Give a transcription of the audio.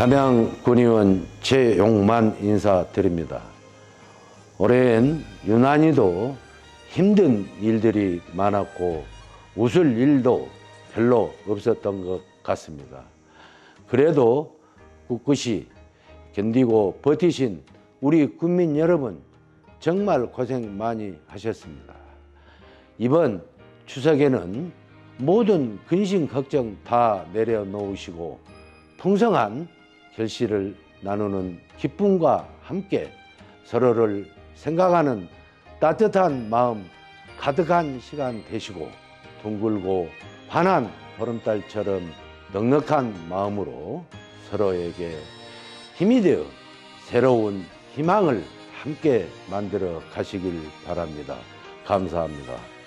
담양 군의원 최용만 인사드립니다. 올해엔 유난히도 힘든 일들이 많았고 웃을 일도 별로 없었던 것 같습니다. 그래도 꿋꿋이 견디고 버티신 우리 국민 여러분 정말 고생 많이 하셨습니다. 이번 추석에는 모든 근심 걱정 다 내려놓으시고 풍성한 결실을 나누는 기쁨과 함께 서로를 생각하는 따뜻한 마음 가득한 시간 되시고 둥글고 환한 보름달처럼 넉넉한 마음으로 서로에게 힘이 되어 새로운 희망을 함께 만들어 가시길 바랍니다. 감사합니다.